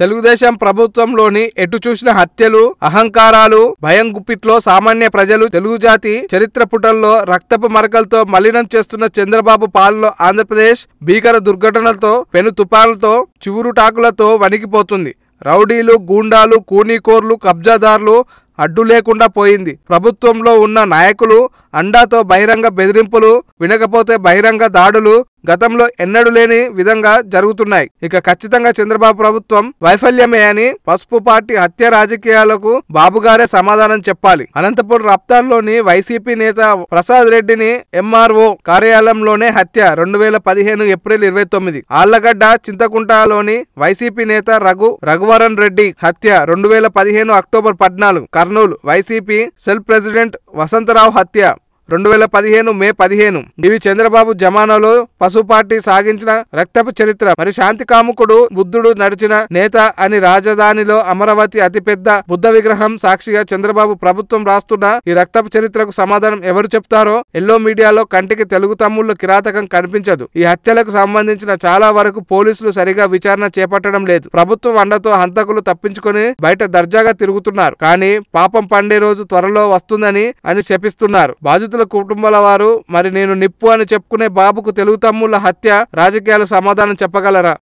తెలుగుదేశం ప్రభుత్వంలోని ఎటు చూసిన హత్యలు అహంకారాలు భయం గుప్పిట్లో సామాన్య ప్రజలు తెలుగు జాతి చరిత్ర పుటల్లో రక్తపు మరకలతో మలినం చేస్తున్న చంద్రబాబు పాలన ఆంధ్రప్రదేశ్ భీకర దుర్ఘటనలతో పెను తుపానులతో చివురుటాకులతో వణికిపోతుంది. రౌడీలు గూండాలు కూనీకోర్లు కబ్జాదారులు అడ్డు లేకుండా పోయింది. ప్రభుత్వంలో ఉన్న నాయకులు అండాతో బహిరంగ బెదిరింపులు వినకపోతే బహిరంగ దాడులు గతంలో ఎన్నడూ లేని విధంగా జరుగుతున్నాయి. ఇక ఖచ్చితంగా చంద్రబాబు ప్రభుత్వం వైఫల్యమే అని పసుపు పార్టీ హత్య రాజకీయాలకు బాబుగారే సమాధానం చెప్పాలి. అనంతపురం రప్తార్లోని వైసీపీ నేత ప్రసాద్ రెడ్డిని ఎంఆర్ఓ కార్యాలయంలోనే హత్య రెండు వేల పదిహేను ఏప్రిల్ ఇరవై తొమ్మిది. ఆళ్ళగడ్డ చింతకుంటలోని వైసీపీ నేత రఘు రఘువరన్ రెడ్డి హత్య రెండు వేల పదిహేను అక్టోబర్ పద్నాలుగు. Kurnool YCP cell president Vasantharao హత్య. రెండు వేల పదిహేను మే పదిహేను. ఇవి చంద్రబాబు జమానాలో పశు పార్టీ సాగించిన రక్తపు చరిత్ర. మరి శాంతి కాముకుడు బుద్ధుడు నడిచిన నేత అని రాజధానిలో అమరావతి అతిపెద్ద బుద్ధ విగ్రహం సాక్షిగా చంద్రబాబు ప్రభుత్వం రాస్తున్న ఈ రక్తపు చరిత్రకు సమాధానం ఎవరు చెప్తారో ఎల్లో మీడియాలో కంటికి తెలుగు తమ్ముళ్ళు కిరాతకం కనిపించదు. ఈ హత్యలకు సంబంధించిన చాలా వరకు పోలీసులు సరిగా విచారణ చేపట్టడం లేదు. ప్రభుత్వం అండతో హంతకులు తప్పించుకొని బయట దర్జాగా తిరుగుతున్నారు. కానీ పాపం పండే రోజు త్వరలో వస్తుందని అని శపిస్తున్నారు. బాధితుల కుటుంబాల వారు మరి నేను నిప్పు అని చెప్పుకునే బాబుకు తెలుగు తమ్ముళ్ళ హత్య రాజకీయాలు సమాధానం చెప్పగలరా?